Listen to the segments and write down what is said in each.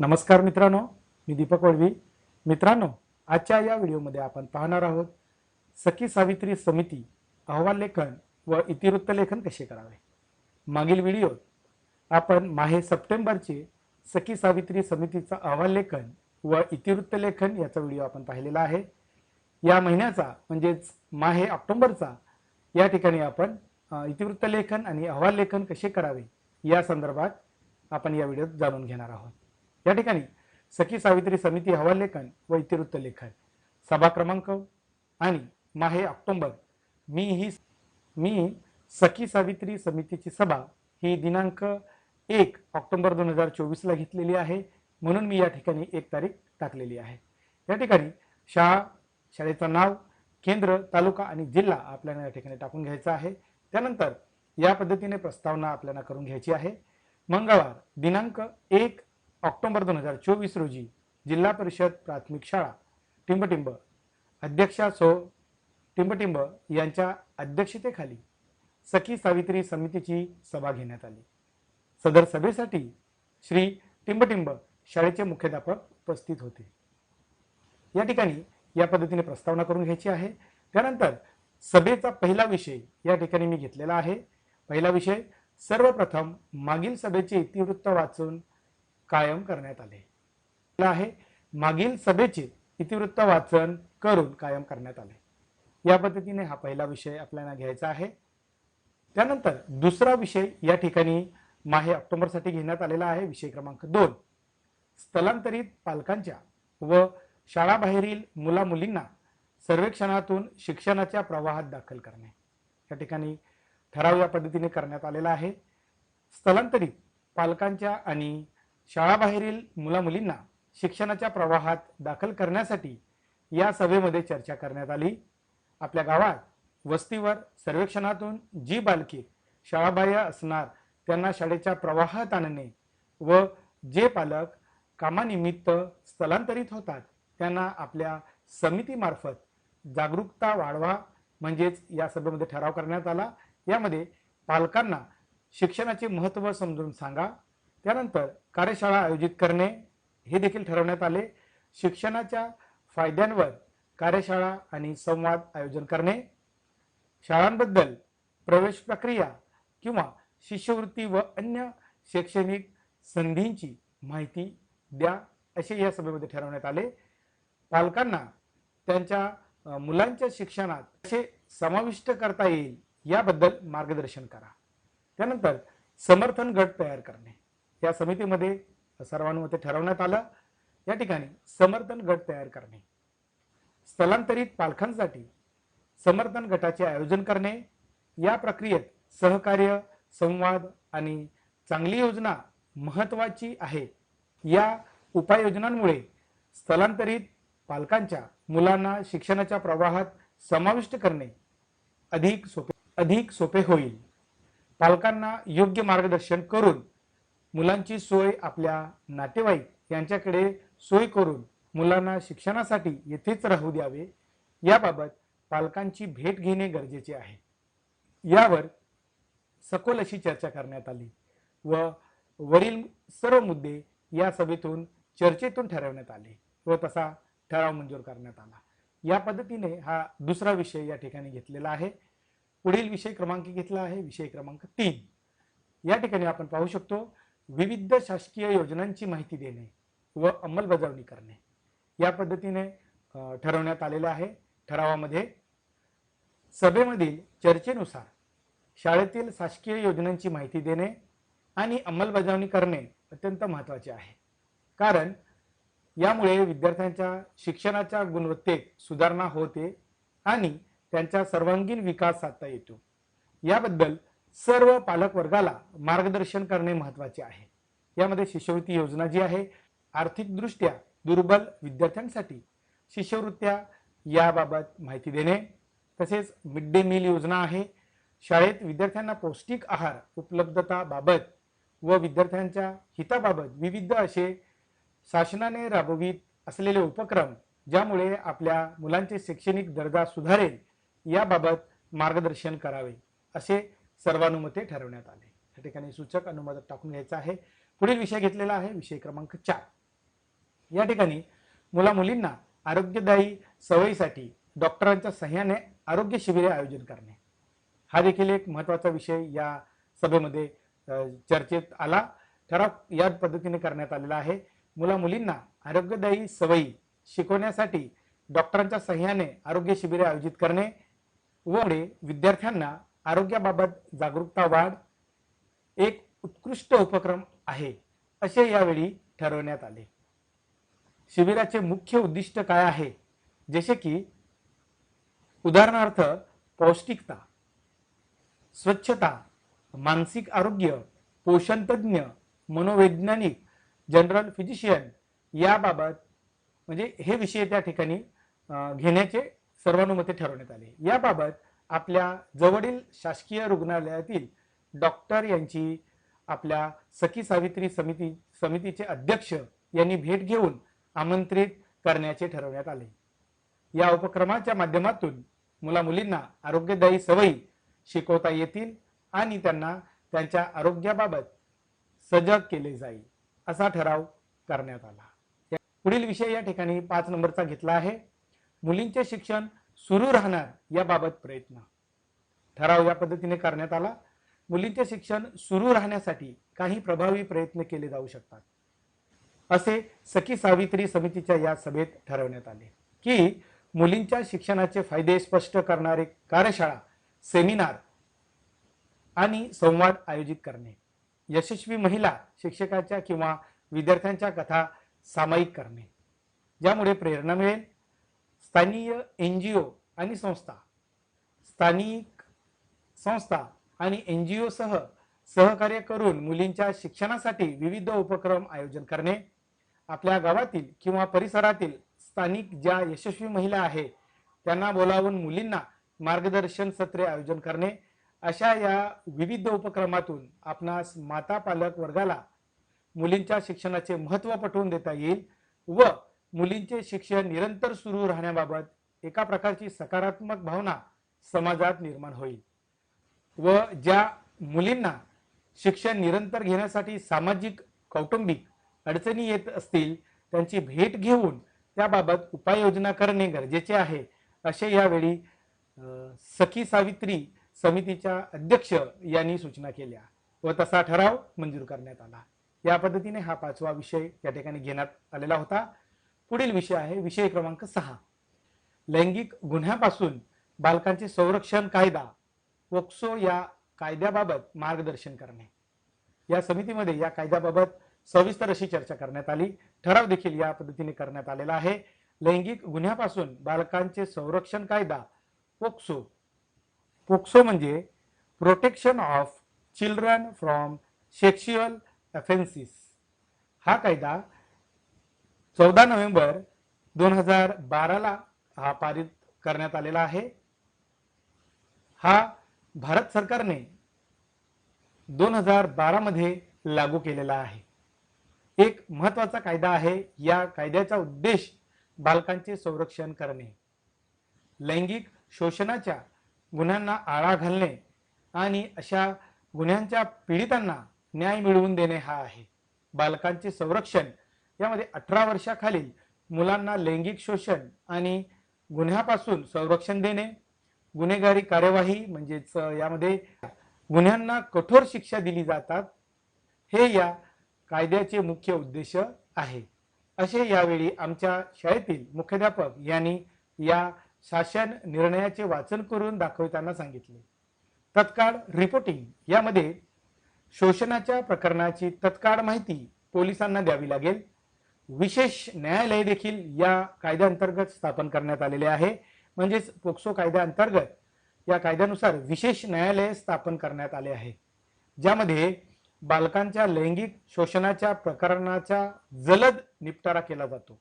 नमस्कार मित्रांनो मी दीपक वळवी. मित्रांनो आजच्या या व्हिडिओमध्ये आपण पाहणार आहोत सखी सावित्री समिती अहवाल लेखन व इतिवृत्त लेखन कसे करावे? मागील व्हिडिओत आपण माहे सप्टेंबरचे सखी सावित्री समितीचा अहवाल लेखन व इतिवृत्त लेखन याचा व्हिडिओ आपण पाहिलेला आहे. या महिन्याचा म्हणजेच माहे ऑक्टोबरचा या ठिकाणी आपण इतिवृत्त लेखन आणि अहवाल लेखन कसे करावे या संदर्भात आपण या व्हिडिओत जाणून घेणार आहोत. या ठिकाणी सखी सावित्री समिती अहवाल लेखन व इतिवृत्त लेखन. सभा क्रमांक आणि माहे ऑक्टोंबर. मी ही मी सखी सावित्री समितीची सभा ही दिनांक एक ऑक्टोबर दोन हजार चोवीसला घेतलेली आहे. म्हणून मी या ठिकाणी एक तारीख टाकलेली आहे. या ठिकाणी शाळा शाळेचं नाव केंद्र तालुका आणि जिल्हा आपल्याला या ठिकाणी टाकून घ्यायचा आहे. त्यानंतर या पद्धतीने प्रस्तावना आपल्याला करून घ्यायची आहे. मंगळवार दिनांक एक ऑक्टोबर दोन हजार चोवीस रोजी जिल्हा परिषद प्राथमिक शाळा टिंबटिंब अध्यक्षा सो टिंबटिंब यांच्या अध्यक्षतेखाली सखी सावित्री समितीची सभा घेण्यात आली. सदर सभेसाठी श्री टिंबटिंब शाळेचे मुख्याध्यापक उपस्थित होते. या ठिकाणी या पद्धतीने प्रस्तावना करून घ्यायची आहे. त्यानंतर सभेचा पहिला विषय या ठिकाणी मी घेतलेला आहे. पहिला विषय सर्वप्रथम मागील सभेचे इतिवृत्त वाचून कायम करण्यात आले. आहे मागील सभेचे इतिवृत्त वाचन करून कायम करण्यात आले. या पद्धतीने हा पहिला विषय आपल्याला घ्यायचा आहे. त्यानंतर दुसरा विषय या ठिकाणी माहे ऑक्टोबरसाठी घेण्यात आलेला आहे विषय क्रमांक दोन. स्थलांतरित पालकांच्या व शाळाबाहेरील मुला मुलींना सर्वेक्षणातून शिक्षणाच्या प्रवाहात दाखल करणे. या ठिकाणी ठराव या पद्धतीने करण्यात आलेला आहे. स्थलांतरित पालकांच्या आणि शाळाबाहेरील मुला मुलींना शिक्षणाच्या प्रवाहात दाखल करण्यासाठी या सभेमध्ये चर्चा करण्यात आली. आपल्या गावात वस्तीवर सर्वेक्षणातून जी बालके शाळाबाह्य असणार त्यांना शाळेच्या प्रवाहात आणणे व जे पालक कामानिमित्त स्थलांतरित होतात त्यांना आपल्या समितीमार्फत जागरूकता वाढवा म्हणजेच या सभेमध्ये ठराव करण्यात आला. यामध्ये पालकांना शिक्षणाचे महत्त्व समजून सांगा. त्यानंतर कार्यशाळा आयोजित करणे हे देखील ठरवण्यात आले. शिक्षणाच्या फायद्यांवर कार्यशाळा आणि संवाद आयोजन करणे. शाळांबद्दल प्रवेश प्रक्रिया किंवा शिष्यवृत्ती व अन्य शैक्षणिक संधींची माहिती द्या असे या सभेमध्ये ठरवण्यात आले. पालकांना त्यांच्या मुलांच्या शिक्षणात कसे समाविष्ट करता येईल याबद्दल मार्गदर्शन करा. त्यानंतर समर्थन गट तयार करणे. या समितीमध्ये सर्वानुमते ठरवण्यात आलं. या ठिकाणी समर्थन गट तयार करणे स्थलांतरित पालकांसाठी समर्थन गटाचे आयोजन करणे या प्रक्रियेत सहकार्य संवाद आणि चांगली योजना महत्वाची आहे. या उपाययोजनांमुळे स्थलांतरित पालकांच्या मुलांना शिक्षणाच्या प्रवाहात समाविष्ट करणे अधिक सोपे अधिक सोपे होईल. पालकांना योग्य मार्गदर्शन करून मुलांची सोय आपल्या नातेवाईक यांच्याकडे सोय करून मुलांना शिक्षणासाठी येथेच राहू द्यावे. याबाबत पालकांची भेट घेणे गरजेचे आहे. यावर सखोल अशी चर्चा करण्यात आली व वरील सर्व मुद्दे या सभेतून चर्चेतून ठरवण्यात आले व तसा ठराव मंजूर करण्यात आला. या पद्धतीने हा दुसरा विषय या ठिकाणी घेतलेला आहे. पुढील विषय क्रमांक घेतला आहे. विषय क्रमांक तीन. या ठिकाणी आपण पाहू शकतो विविध शासकीय योजनांची माहिती देणे व अंमलबजावणी करणे. या पद्धतीने ठरवण्यात आलेलं आहे. ठरावामध्ये सभेमधील चर्चेनुसार शाळेतील शासकीय योजनांची माहिती देणे आणि अंमलबजावणी करणे अत्यंत महत्त्वाचे आहे. कारण यामुळे विद्यार्थ्यांच्या शिक्षणाच्या गुणवत्तेत सुधारणा होते आणि त्यांचा सर्वांगीण विकास साधता येतो. याबद्दल सर्व पालक वर्गाला मार्गदर्शन करणे महत्त्वाचे आहे. यामध्ये शिष्यवृत्ती योजना जी आहे आर्थिकदृष्ट्या दुर्बल विद्यार्थ्यांसाठी शिष्यवृत्त्या याबाबत माहिती देणे तसेच मिड डे मील योजना आहे शाळेत विद्यार्थ्यांना पौष्टिक आहार उपलब्धताबाबत व विद्यार्थ्यांच्या हिताबाबत विविध असे शासनाने राबवित असलेले उपक्रम ज्यामुळे आपल्या मुलांचे शैक्षणिक दर्जा सुधारेल याबाबत मार्गदर्शन करावे असे सर्वानुमते ठरवण्यात आले. या ठिकाणी सूचक अनुमोदक टाकून घ्यायचा आहे. पुढील विषय घेतलेला आहे विषय क्रमांक चार. या ठिकाणी मुला मुलींना आरोग्यदायी सवयीसाठी डॉक्टरांच्या सह्याने आरोग्य शिबिरे आयोजन करणे. हा देखील एक महत्त्वाचा विषय या सभेमध्ये चर्चेत आला. ठराव या पद्धतीने करण्यात आलेला आहे. मुला मुलींना आरोग्यदायी सवयी शिकवण्यासाठी डॉक्टरांच्या सह्याने आरोग्य शिबिरे आयोजित करणे व विद्यार्थ्यांना आरोग्याबाबत जागरूकता वाढ एक उत्कृष्ट उपक्रम आहे असे यावेळी ठरवण्यात आले. शिबिराचे मुख्य उद्दिष्ट काय आहे? जसे की उदाहरणार्थ पौष्टिकता स्वच्छता मानसिक आरोग्य पोषणतज्ञ मनोवैज्ञानिक जनरल फिजिशियन याबाबत म्हणजे हे विषय त्या ठिकाणी घेण्याचे सर्वानुमते ठरवण्यात आले. याबाबत आपल्या जवळील शासकीय रुग्णालयातील डॉक्टर यांची आपल्या सखी सावित्री समिती समितीचे अध्यक्ष यांनी भेट घेऊन आमंत्रित करण्याचे ठरवण्यात आले. या उपक्रमाच्या माध्यमातून मुला मुलींना आरोग्यदायी सवयी शिकवता येतील आणि त्यांना त्यांच्या आरोग्याबाबत सजग केले जाईल असा ठराव करण्यात आला. पुढील विषय या ठिकाणी पाच नंबरचा घेतला आहे. मुलींचे शिक्षण सुरू राहणार याबाबत प्रयत्न. ठराव या पद्धतीने करण्यात आला. मुलींचे शिक्षण सुरू राहण्यासाठी काही प्रभावी प्रयत्न केले जाऊ शकतात. असे सखी सावित्री समितीच्या या सभेत ठरवण्यात आले की मुलींच्या शिक्षणाचे फायदे स्पष्ट करणारे कार्यशाळा सेमिनार आणि संवाद आयोजित करणे यशस्वी महिला शिक्षकाच्या किंवा विद्यार्थ्यांच्या कथा सामायिक करणे ज्यामुळे प्रेरणा मिळेल स्थानीय एन जी ओ आणि संस्था. स्थानिक संस्था आणि एन जी ओसह सहकार्य करून मुलींच्या शिक्षणासाठी विविध उपक्रम आयोजन करणे. आपल्या गावातील किंवा परिसरातील स्थानिक ज्या यशस्वी महिला आहे त्यांना बोलावून मुलींना मार्गदर्शन सत्रे आयोजन करणे. अशा या विविध उपक्रमातून आपणास माता पालक वर्गाला मुलींच्या शिक्षणाचे महत्त्व पटवून देता येईल व मुलींचे शिक्षण निरंतर सुरू राहण्याबाबत एका प्रकारची सकारात्मक भावना समाजात निर्माण होईल. व ज्या मुलींना शिक्षण निरंतर घेण्यासाठी सामाजिक कौटुंबिक अडचणी येत असतील त्यांची भेट घेऊन त्याबाबत उपाययोजना करणे गरजेचे आहे असे यावेळी सखी सावित्री समितीच्या अध्यक्ष यांनी सूचना केल्या व तसा ठराव मंजूर करण्यात आला. या पद्धतीने हा पाचवा विषय या ठिकाणी घेण्यात आलेला होता. पुढील विषय आहे विषय क्रमांक सहा. लैंगिक गुन्ह्यापासून बालकांचे संरक्षण कायदा वोक्सो या कायद्याबाबत मार्गदर्शन करणे. या समितीमध्ये या कायद्याबाबत सविस्तर अशी चर्चा करण्यात आली. ठराव देखील या पद्धतीने करण्यात आलेला आहे. लैंगिक गुन्ह्यापासून बालकांचे संरक्षण कायदा पोक्सो पोक्सो म्हणजे protection of children from sexual offences हा कायदा चौदा नोव्हेंबर दोन हजार बाराला हा पारित करण्यात आलेला आहे. हा भारत सरकारने दोन हजार बारा मध्ये लागू केलेला आहे. एक महत्त्वाचा कायदा आहे. या कायद्याचा उद्देश बालकांचे संरक्षण करणे लैंगिक शोषणाच्या गुन्ह्यांना आळा घालणे आणि अशा गुन्ह्यांच्या पीडितांना न्याय मिळवून देणे हा आहे. बालकांचे संरक्षण यामध्ये अठरा वर्षाखालील मुलांना लैंगिक शोषण आणि गुन्ह्यापासून संरक्षण देणे गुन्हेगारी कार्यवाही म्हणजेच यामध्ये गुन्ह्यांना कठोर शिक्षा दिली जातात हे या कायद्याचे मुख्य उद्देश आहे. असे यावेळी आमच्या शाळेतील मुख्याध्यापक यांनी या शासन निर्णयाचे वाचन करून दाखवताना सांगितले. तत्काळ रिपोर्टिंग यामध्ये शोषणाच्या प्रकरणाची तत्काळ माहिती पोलिसांना द्यावी लागेल. विशेष न्यायालय देखील या कायद्याअंतर्गत स्थापन करण्यात आलेले आहे. म्हणजेच पोक्सो कायद्याअंतर्गत या कायद्यानुसार विशेष न्यायालय स्थापन करण्यात आले आहे. ज्यामध्ये बालकांच्या लैंगिक शोषणाच्या प्रकरणाचा जलद निपटारा केला जातो.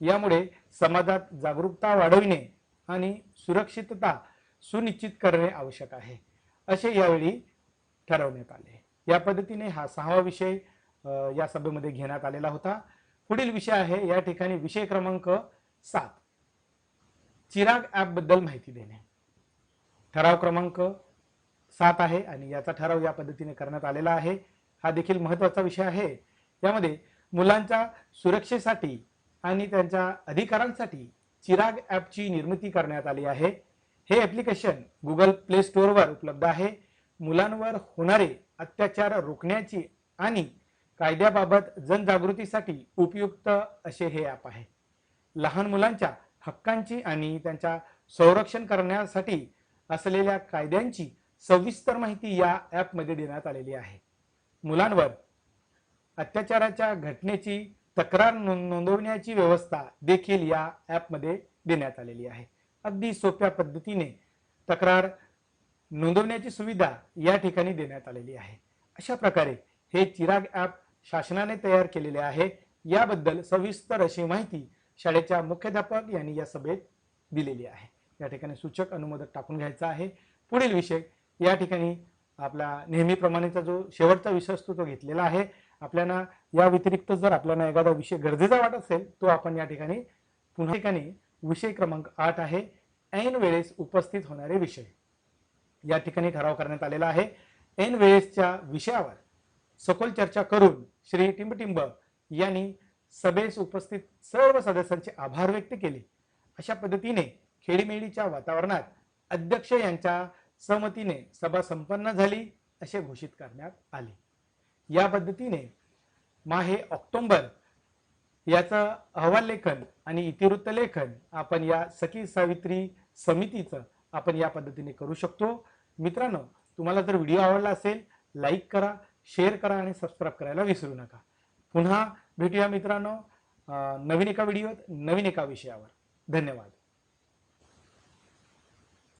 यामुळे समाजात जागरूकता वाढविणे आणि सुरक्षितता सुनिश्चित करणे आवश्यक आहे असे यावेळी ठरवण्यात आले. या पद्धतीने हा सहावा विषय या सभेमध्ये घेण्यात आलेला होता. पुढील विषय आहे या ठिकाणी विषय क्रमांक सात. चिराग ऍपबद्दल माहिती देणे. ठराव क्रमांक सात आहे आणि याचा ठराव या पद्धतीने करण्यात आलेला आहे. हा देखील महत्त्वाचा विषय आहे. यामध्ये मुलांच्या सुरक्षेसाठी आणि त्यांच्या अधिकारांसाठी चिराग ॲपची निर्मिती करण्यात आली आहे. हे ॲप्लिकेशन गुगल प्ले स्टोअरवर उपलब्ध आहे. मुलांवर होणारे अत्याचार रोखण्याची आणि कायद्याबाबत जनजागृतीसाठी उपयुक्त असे हे ॲप आहे. लहान मुलांच्या हक्कांची आणि त्यांच्या संरक्षण करण्यासाठी असलेल्या कायद्यांची सविस्तर माहिती या ॲपमध्ये देण्यात आलेली आहे. मुलांवर अत्याचाराच्या घटनेची तक्रार नोंदवण्याची व्यवस्था देखील या ॲपमध्ये देण्यात आलेली आहे. अगदी सोप्या पद्धतीने तक्रार नोंदवण्याची सुविधा या ठिकाणी देण्यात आलेली आहे. अशा प्रकारे हे चिराग ॲप शासनाने तयार केलेले आहे. याबद्दल सविस्तर अशी माहिती शाळेच्या मुख्याध्यापक यांनी या सभेत दिलेली आहे. या ठिकाणी सूचक अनुमोदक टाकून घ्यायचा आहे. पुढील विषय या ठिकाणी आपला नेहमीप्रमाणेचा जो शेवटचा विषय असतो तो घेतलेला आहे. आपल्याला या व्यतिरिक्त जर आपल्याला एखादा विषय गरजेचा वाटत असेल तो आपण या ठिकाणी पुन्हा ठिकाणी विषय क्रमांक आठ आहे. ऐन वेळेस उपस्थित होणारे विषय. या ठिकाणी ठराव करण्यात आलेला आहे. ऐन वेळेसच्या विषयावर सखोल चर्चा करून श्री टिंबटिंब यांनी सभेस उपस्थित सर्व सदस्यांचे आभार व्यक्त केले. अशा पद्धतीने खेळीमेळीच्या वातावरणात अध्यक्ष यांच्या सहमतीने सभा संपन्न झाली असे घोषित करण्यात आले. या पद्धतीने माहे ऑक्टोंबर याचं अहवाल लेखन आणि इतिवृत्त लेखन आपण या सखी सावित्री समितीचं आपण या पद्धतीने करू शकतो. मित्रांनो तुम्हाला जर व्हिडिओ आवडला असेल लाईक करा शेअर करा आणि सबस्क्राईब करायला विसरू नका. पुन्हा भेटूया मित्रांनो नवीन एका व्हिडिओत नवीन एका विषयावर. धन्यवाद.